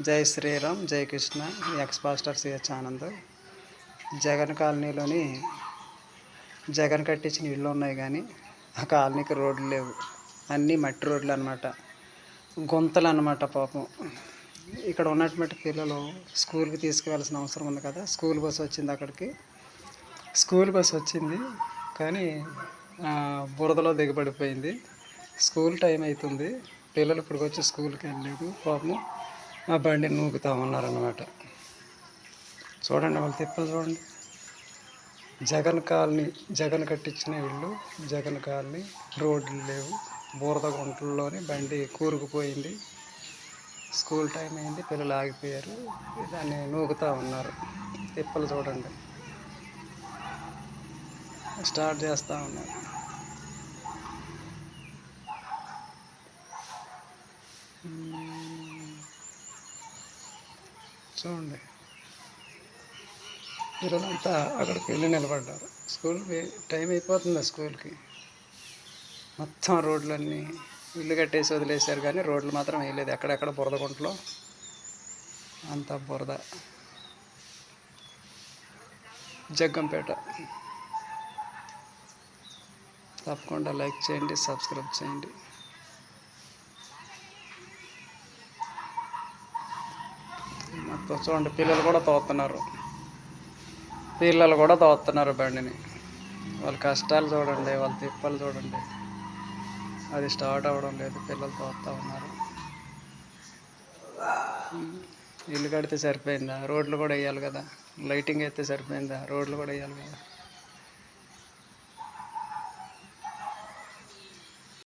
జై శ్రీరామ్ జై Krishna. Ex pastor CH Anand. Jagan కాలనీలోని జగన్ కట్టించిన ఇళ్ళు ఉన్నాయి కానీ ఆ కాలనీకి రోడ్లు లేవు. అన్నీ మట్టి రోడ్లు అనమాట గుంతలు అనమాట పాపం. ఇక్కడ ఉన్నటువంటి పిల్లలు స్కూల్కి తీసుకువెళ్ళాల్సిన అవసరం ఉంది కదా. స్కూల్ బస్ వచ్చింది అక్కడికి. స్కూల్ బస్ వచ్చింది కానీ బురదలో దిగబడిపోయింది. స్కూల్ టైం అవుతుంది. పిల్లలు ఇప్పటికి వచ్చి స్కూల్కి వెళ్ళలేదు. పాపం ఆ బండి నూకుతా ఉన్నారన్నమాట చూడండి వాళ్ళు తిప్పలు చూడండి. జగన్ కాలనీ జగన్ కట్టించిన ఇల్లు జగన్ కాలనీ రోడ్లు లేవు. బూరద గుంటల్లోని బండి కూరుకుపోయింది. స్కూల్ టైం అయింది పిల్లలు ఆగిపోయారు. దాన్ని నూకుతా ఉన్నారు తిప్పలు చూడండి. స్టార్ట్ చేస్తూ ఉన్నారు. చూడండి పిల్లలంతా అక్కడికి వెళ్ళి నిలబడ్డారు. స్కూల్ టైం అయిపోతుంది స్కూల్కి మొత్తం రోడ్లన్నీ ఇల్లు కట్టేసి వదిలేశారు కానీ రోడ్లు మాత్రం వేయలేదు. ఎక్కడెక్కడ బురద గుంటలో అంత బురద. జగ్గంపేట. తప్పకుండా లైక్ చేయండి సబ్స్క్రైబ్ చేయండి. చూడండి పిల్లలు కూడా తోస్తున్నారు పిల్లలు కూడా తోస్తున్నారు బండిని. వాళ్ళ కష్టాలు చూడండి వాళ్ళ తిప్పలు చూడండి. అది స్టార్ట్ అవ్వడం లేదు పిల్లలు తోస్తూ ఉన్నారు. ఇల్లు కడితే సరిపోయిందా? రోడ్లు కూడా వేయాలి కదా. లైటింగ్ అయితే సరిపోయిందా? రోడ్లు కూడా వేయాలి కదా.